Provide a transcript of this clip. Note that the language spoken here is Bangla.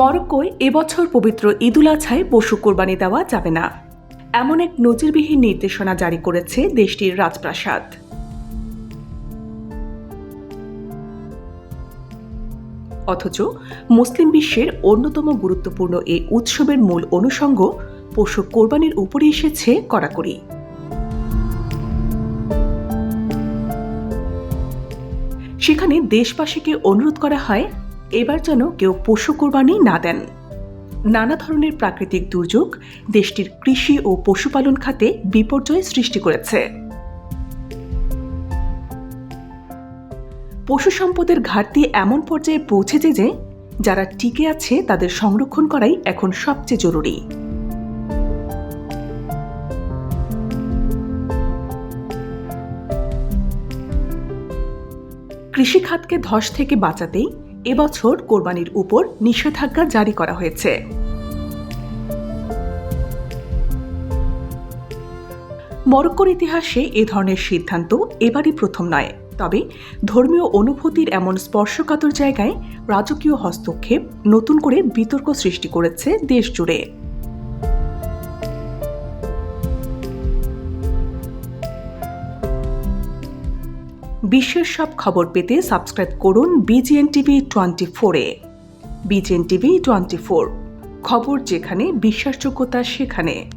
মরক্কোয় এবছর পবিত্র ঈদুল আছায় পশু কোরবানি দেওয়া যাবে না। এমন এক নজিরবিহীন নির্দেশনা জারি করেছে দেশটির রাজপ্রাসাদ। অথচ মুসলিম বিশ্বের অন্যতম গুরুত্বপূর্ণ এই উৎসবের মূল অনুষঙ্গ পশু কোরবানির উপরে এসেছে কড়াকড়ি। সেখানে দেশবাসীকে অনুরোধ করা হয় এবার যেন কেউ পশু কোরবানি না দেন। নানা ধরনের প্রাকৃতিক দুর্যোগ দেশটির কৃষি ও পশুপালন খাতে বিপর্যয় সৃষ্টি করেছে। পশু সম্পদের ঘাটতি এমন পর্যায়ে পৌঁছেছে যে, যারা টিকে আছে তাদের সংরক্ষণ করাই এখন সবচেয়ে জরুরি। কৃষিখাতকে ধস থেকে বাঁচাতেই এবছর কোরবানির উপর নিষেধাজ্ঞা জারি করা হয়েছে। মরক্কোর ইতিহাসে এ ধরনের সিদ্ধান্ত এবারই প্রথম নয়। তবে ধর্মীয় অনুভূতির এমন স্পর্শকাতর জায়গায় রাজকীয় হস্তক্ষেপ নতুন করে বিতর্ক সৃষ্টি করেছে দেশ জুড়ে। বিশ্বের সব খবর পেতে সাবস্ক্রাইব করুন বিজিএন টিভি টোয়েন্টি ফোরে বিজিএন টিভি টোয়েন্টি ফোর খবর যেখানে, বিশ্বাসযোগ্যতা সেখানে।